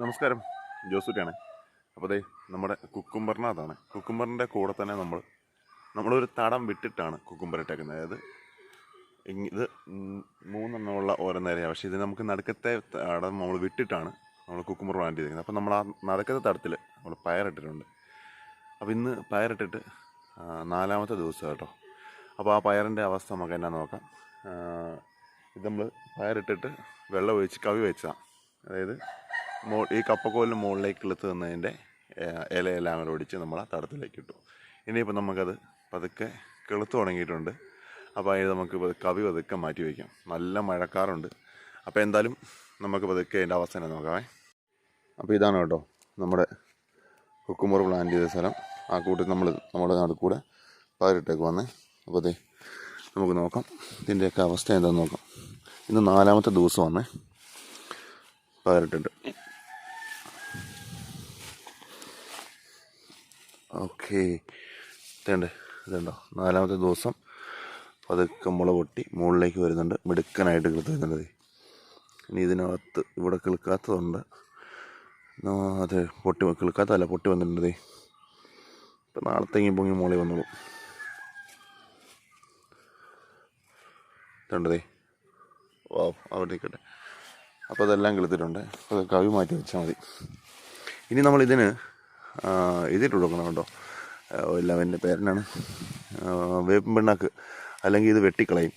നമസ്കാരം. ജോസൂട്ടിയാണ്. അപ്പോൾ ദേ നമ്മുടെ കുക്കുംബറിനകത്താണ് കുക്കുംബറിന്റെ കൂടെ തന്നെ നമ്മൾ നമ്മളൊരു തടം വിട്ടിട്ടാണ് കുക്കുംബർ ഇട്ടേക്കുന്നത്. അതായത് ഇത് മൂന്നെണ്ണമുള്ള ഓരോ നേരെയാണ് പക്ഷേ ഇത് നമുക്ക് നടുക്കത്തെ തടം നമ്മൾ വിട്ടിട്ടാണ് നമ്മൾ കുക്കുംബർ പ്ലാന്റ് ചെയ്തിരിക്കുന്നത്. അപ്പോൾ നമ്മൾ ആ നടക്കത്തെ തടത്തിൽ നമ്മൾ പയറിട്ടിട്ടുണ്ട്. അപ്പോൾ ഇന്ന് പയറിട്ടിട്ട് നാലാമത്തെ ദിവസം കേട്ടോ. അപ്പോൾ ആ പയറിന്റെ അവസ്ഥ നമുക്ക് എന്നാ നോക്കാം. ഇത് നമ്മൾ പയറിട്ടിട്ട് വെള്ളം ഒഴിച്ച് കവി വെച്ചതാണ് അതായത് മോ ഈ കപ്പക്കോലിന് മുകളിലേക്ക് ഇളുത്ത് തന്നതിന്റെ ഇലയെല്ലാം കൂടെ ഒടിച്ച് നമ്മൾ ആ തടത്തിലേക്ക് ഇട്ടു. ഇനിയിപ്പോൾ നമുക്കത് പതുക്കെ കിളുത്ത് തുടങ്ങിയിട്ടുണ്ട്. അപ്പോൾ അതിന് നമുക്ക് കവി പതുക്കെ മാറ്റി വയ്ക്കാം. നല്ല മഴക്കാറുണ്ട്. അപ്പോൾ എന്തായാലും നമുക്ക് പതുക്കെ അതിന്റെ അവസ്ഥ തന്നെ നോക്കാമേ അപ്പോൾ ഇതാണ് കേട്ടോ നമ്മുടെ കുക്കുമ്പർ പ്ലാന്റ് ചെയ്ത സ്ഥലം. ആ കൂട്ടത്തിൽ നമ്മൾ നമ്മുടെ നടുക്കൂടെ പയറിട്ടേക്ക് വന്നേ. അപ്പോൾ അതെ നമുക്ക് നോക്കാം. ഇതിന്റെയൊക്കെ അവസ്ഥ എന്താണെന്ന് നോക്കാം. ഇന്ന് നാലാമത്തെ ദിവസമാണ് പയറിട്ടിട്ട്. ഓക്കെ. ഇതേണ്ടേ ഇതുണ്ടോ? നാലാമത്തെ ദിവസം പതുക്കെ മുള പൊട്ടി മുകളിലേക്ക് വരുന്നുണ്ട്. മിടുക്കനായിട്ട് കിളുത്ത് വരുന്നുണ്ട്. ഇനി ഇതിനകത്ത് ഇവിടെ കിളുക്കാത്തതുണ്ട്. അതെ പൊട്ടി കിളുക്കാത്തതല്ല പൊട്ടി വന്നിട്ടുണ്ട്. ഇപ്പം നാളത്തേക്കും പൊങ്ങി മുകളിൽ വന്നോളൂ. ഇതുണ്ടതേ ഓ അവിടെ നിൽക്കട്ടെ അപ്പോൾ അതെല്ലാം കിളുത്തിട്ടുണ്ട്. അപ്പോൾ കവി മാറ്റി വെച്ചാൽ മതി. ഇനി ആ, ഇതിട്ട് കൊടുക്കണം കേട്ടോ. എല്ലാവന്റെ പേരനാണ്. വേപ്പും പിണ്ണാക്ക്. അല്ലെങ്കിൽ ഇത് വെട്ടിക്കളയും.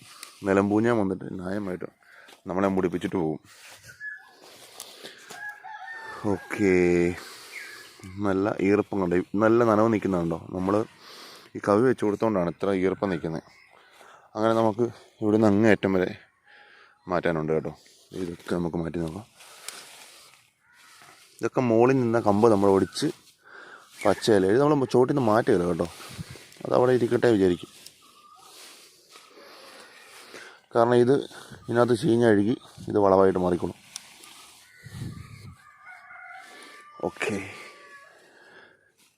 നിലമ്പൂഞ്ഞാൻ വന്നിട്ട് ന്യായമായിട്ട് നമ്മളെ മുടിപ്പിച്ചിട്ട് പോകും. ഓക്കേ. നല്ല ഈർപ്പം കണ്ടോ? നല്ല നനവ് നിൽക്കുന്നുണ്ടോ നമ്മൾ ഈ കവി വെച്ച് കൊടുത്തോണ്ടാണ് ഇത്ര ഈർപ്പം നിൽക്കുന്നത്. അങ്ങനെ നമുക്ക് ഇവിടെ ഇവിടുന്ന് അങ്ങേയറ്റം വരെ മാറ്റാനുണ്ട് കേട്ടോ. ഇതൊക്കെ നമുക്ക് മാറ്റി നോക്കാം. ഇതൊക്കെ മുകളിൽ നിന്ന കമ്പ് നമ്മൾ ഒടിച്ച് പച്ചയില. ഇത് നമ്മൾ ചോട്ടിൽ നിന്ന് മാറ്റുകയില്ല കേട്ടോ. അത് അവിടെ ഇരിക്കട്ടെ വിചാരിക്കും. കാരണം ഇത് ഇതിനകത്ത് ചീഞ്ഞഴുകി ഇത് വളവായിട്ട് മാറിക്കോളും ഓക്കെ.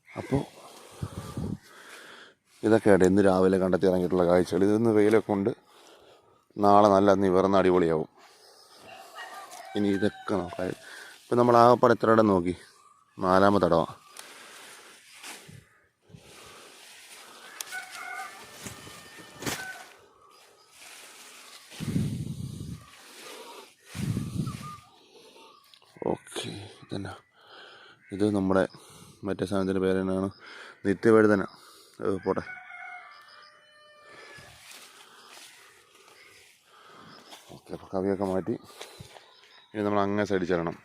അപ്പോൾ ഇതൊക്കെയാണ് ഇന്ന് രാവിലെ കണ്ടെത്തി ഇറങ്ങിയിട്ടുള്ള കാഴ്ചകൾ. ഇതിന്ന് വെയിലൊക്കെ ഉണ്ട്. നാളെ നല്ല നിവർന്ന അടിപൊളിയാവും. ഇനി ഇതൊക്കെ നോക്കാം. ഇപ്പം നമ്മൾ ആകപ്പാടെ എത്ര ഇടം നോക്കി? നാലാമത്തെ ഇടവാ ഓക്കെ ഇതന്നെ. ഇത് നമ്മുടെ മറ്റേ സാധനത്തിന്റെ പേരെന്നാണ് നിത്യവേദന. അത് പോട്ടെ. ഓക്കെ അപ്പോൾ കവിയൊക്കെ മാറ്റി. ഇനി നമ്മൾ അങ്ങനെ സൈഡിൽ ചെല്ലണം.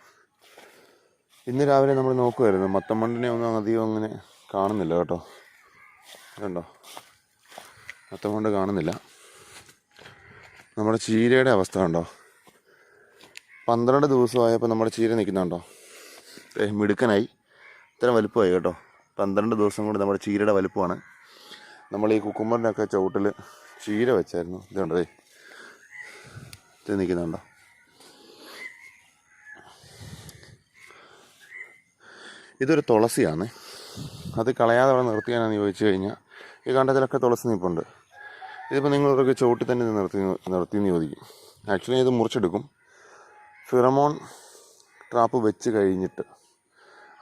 ഇന്ന് രാവിലെ നമ്മൾ നോക്കുമായിരുന്നു മത്തമണ്ടിനെ ഒന്നും അധികം അങ്ങനെ കാണുന്നില്ല കേട്ടോ. കണ്ടോ മത്തമണ്ട് കാണുന്നില്ല. നമ്മുടെ ചീരയുടെ അവസ്ഥ കണ്ടോ? പന്ത്രണ്ട് ദിവസമായപ്പോൾ നമ്മുടെ ചീര നിൽക്കുന്നുണ്ടോ? മിടുക്കനായി. ഇത്ര വലുപ്പമായി കേട്ടോ. പന്ത്രണ്ട് ദിവസം കൊണ്ട് നമ്മുടെ ചീരയുടെ വലുപ്പമാണ്. നമ്മൾ ഈ കുക്കുമ്പറിന്റെയൊക്കെ ചുവട്ടിൽ ചീര വെച്ചായിരുന്നു. ഇതുണ്ടേ ഇത് നിൽക്കുന്നുണ്ടോ? ഇതൊരു തുളസിയാണ്. അത് കളയാതെ അവിടെ നിർത്തിയാണെന്ന് ചോദിച്ചു കഴിഞ്ഞാൽ. ഈ കണ്ടത്തിലൊക്കെ തുളസി നിൽപ്പുണ്ട്. ഇതിപ്പോൾ നിങ്ങളൊക്കെ ചുവട്ടിൽ തന്നെ നിർത്തി നിർത്തി നിർത്തിയെന്ന് ചോദിക്കും. ആക്ച്വലി ഇത് മുറിച്ചെടുക്കും. ഫിറമോൺ ട്രാപ്പ് വെച്ച് കഴിഞ്ഞിട്ട്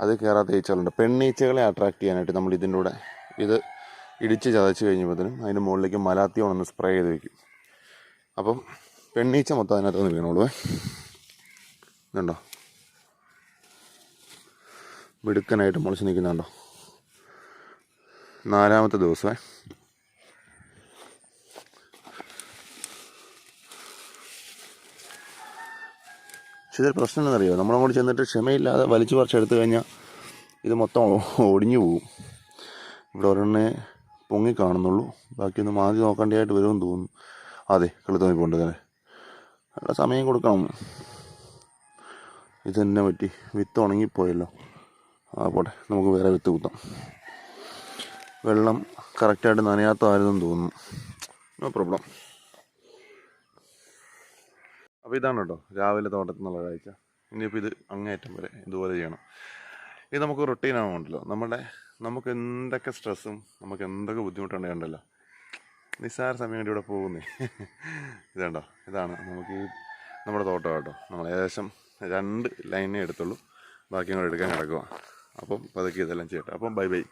അത് കയറാത്ത ഈച്ചകളുണ്ട് പെണ്ണീച്ചകളെ അട്രാക്ട് ചെയ്യാനായിട്ട് നമ്മൾ ഇതിന്റെ കൂടെ ഇത് ഇടിച്ച് ചതച്ച് കഴിഞ്ഞപ്പോഴത്തേനും അതിന്റെ മുകളിലേക്ക് മലാത്തിയോൺ ഒന്ന് സ്പ്രേ ചെയ്ത് വയ്ക്കും അപ്പം പെണ്ണീച്ച മൊത്തം അതിനകത്ത് നിന്ന് വീണോളൂ ഇതുണ്ടോ? മിടുക്കനായിട്ട് മുളച്ച് നിൽക്കുന്നുണ്ടോ? നാലാമത്തെ ദിവസമേ പക്ഷെ ഇതൊരു പ്രശ്നം എന്നറിയോ നമ്മളങ്ങോട്ട് ചെന്നിട്ട് ക്ഷമയില്ലാതെ വലിച്ചു പറിച്ചെടുത്ത് കഴിഞ്ഞാൽ ഇത് മൊത്തം ഒടിഞ്ഞു പോകും ഇവിടെ ഒരെണ്ണെ പൊങ്ങി കാണുന്നുള്ളൂ. ബാക്കിയൊന്ന് മാതി നോക്കേണ്ടതായിട്ട് വരുമെന്ന് തോന്നുന്നു. അതെ കിളുത്ത് പോകേണ്ടത് തന്നെ നല്ല സമയം കൊടുക്കണം. ഇത് തന്നെ പറ്റി. വിത്ത് ഉണങ്ങിപ്പോയല്ലോ. ആ പോട്ടെ. നമുക്ക് വേറെ വിത്ത് കുത്താം. വെള്ളം കറക്റ്റായിട്ട് നനയാത്തതായിരുന്നെന്ന് തോന്നുന്നു. No problem. അപ്പോൾ ഇതാണ് കേട്ടോ രാവിലെ തോട്ടത്തിൽ നിന്നുള്ള കാഴ്ച. ഇനിയിപ്പോൾ ഇത് അങ്ങേയറ്റം വരെ ഇതുപോലെ ചെയ്യണം. ഇത് നമുക്ക് റൊട്ടീൻ ആവുന്നുണ്ടല്ലോ നമ്മുടെ നമുക്ക് എന്തൊക്കെ സ്ട്രെസ്സും നമുക്ക് എന്തൊക്കെ ബുദ്ധിമുട്ടുണ്ടെങ്കിലോ നിസ്സാര സമയം കൊണ്ട് ഇവിടെ പോകുന്നേ. ഇതുണ്ടോ ഇതാണ് നമുക്ക് ഈ നമ്മുടെ തോട്ടം കേട്ടോ. നമ്മൾ ഏകദേശം രണ്ട് ലൈനേ എടുത്തുള്ളൂ. ബാക്കി കൂടെ എടുക്കാൻ കിടക്കുക അപ്പം പതുക്കെ ഇതെല്ലാം ചെയ്യട്ടെ. അപ്പം ബൈ ബൈ.